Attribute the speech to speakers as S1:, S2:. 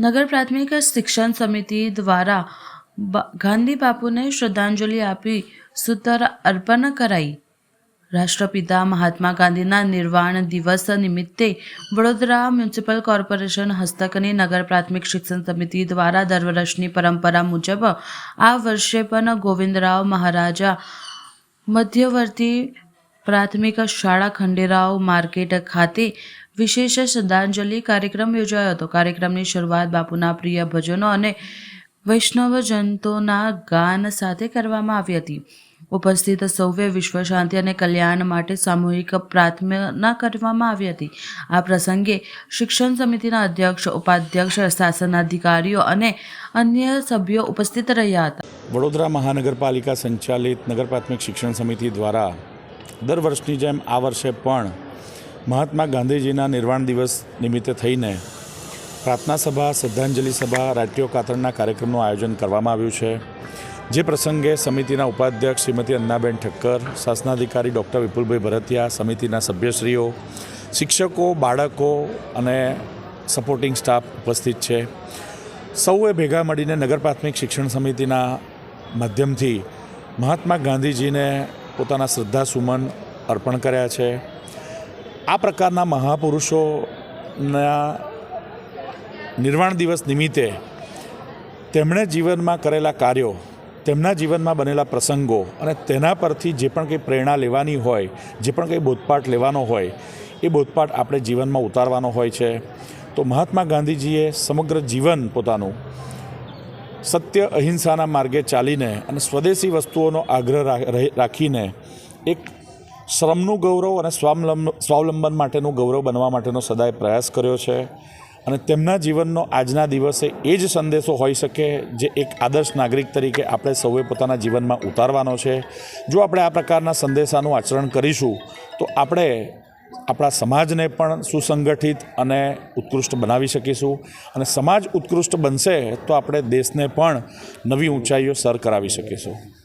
S1: નગર પ્રાથમિક શિક્ષણ સમિતિ દ્વારા ગાંધી બાપુને શ્રદ્ધાંજલિ આપી સૂત્ર અર્પણ કરાઈ. રાષ્ટ્રપિતા મહાત્મા ગાંધીના નિર્વાણ દિવસ નિમિત્તે વડોદરા મ્યુનિસિપલ કોર્પોરેશન હસ્તકની નગર પ્રાથમિક શિક્ષણ સમિતિ દ્વારા દર વર્ષની પરંપરા મુજબ આ વર્ષે પણ ગોવિંદરાવ મહારાજા મધ્યવર્તી પ્રાથમિક શાળા ખંડેરાવ માર્કેટ ખાતે વિશેષ શ્રદ્ધાંજલિ કાર્યક્રમ યોજાયો હતો. કાર્યક્રમની શરૂઆત બાપુના પ્રિય ભજનો અને વૈષ્ણવ જંતોના ગાન સાથે કરવામાં આવી હતી. ઉપસ્થિત સૌએ વિશ્વ શાંતિ અને કલ્યાણ માટે સામૂહિક પ્રાર્થના કરવામાં આવી હતી. આ પ્રસંગે શિક્ષણ સમિતિના અધ્યક્ષ, ઉપાધ્યક્ષ, શાસનાધિકારીઓ અને અન્ય સભ્યો ઉપસ્થિત રહ્યા હતા.
S2: વડોદરા મહાનગરપાલિકા સંચાલિત નગર પ્રાથમિક શિક્ષણ સમિતિ દ્વારા દર વર્ષની જેમ આ વર્ષે પણ મહાત્મા ગાંધીજીના નિર્વાણ દિવસ નિમિત્તે થઈને પ્રાર્થના સભા, શ્રદ્ધાંજલિ સભા રાટ્યો કાતરણના કાર્યક્રમનું આયોજન કરવામાં આવ્યું છે. જે પ્રસંગે સમિતિના ઉપાધ્યક્ષ શ્રીમતી અન્નાબેન ઠક્કર, શાસનાધિકારી ડૉક્ટર વિપુલભાઈ ભરતિયા, સમિતિના સભ્યશ્રીઓ, શિક્ષકો, બાળકો અને સપોર્ટિંગ સ્ટાફ ઉપસ્થિત છે. સૌએ ભેગા મળીને નગર પ્રાથમિક શિક્ષણ સમિતિના માધ્યમથી મહાત્મા ગાંધીજીને પોતાના શ્રદ્ધાસુમન અર્પણ કર્યા છે. આ પ્રકારના મહાપુરુષોના નિર્વાણ દિવસ નિમિત્તે તેમણે જીવનમાં કરેલા કાર્યો, તેમના જીવનમાં બનેલા પ્રસંગો અને તેના પરથી જે પણ કંઈ પ્રેરણા લેવાની હોય, જે પણ કંઈ બોધપાઠ લેવાનો હોય, એ બોધપાઠ આપણે જીવનમાં ઉતારવાનો હોય છે. તો મહાત્મા ગાંધીજીએ સમગ્ર જીવન પોતાનું સત્ય અહિંસાના માર્ગે ચાલીને અને સ્વદેશી વસ્તુઓનો આગ્રહ રાખીને એક શ્રમનું ગૌરવ અને સ્વાવલંબ, સ્વાવલંબન માટેનું ગૌરવ બનવા માટેનો સદાય પ્રયાસ કર્યો છે. અને તેમના જીવનનો આજના દિવસે એ જ સંદેશો હોઈ શકે જે એક આદર્શ નાગરિક તરીકે આપણે સૌએ પોતાના જીવનમાં ઉતારવાનો છે. જો આપણે આ પ્રકારના સંદેશાનું આચરણ કરીશું, તો આપણે આપણા સમાજને પણ સુસંગઠિત અને ઉત્કૃષ્ટ બનાવી શકીશું. અને સમાજ ઉત્કૃષ્ટ બનશે તો આપણે દેશને પણ નવી ઊંચાઈઓ સર કરાવી શકીશું.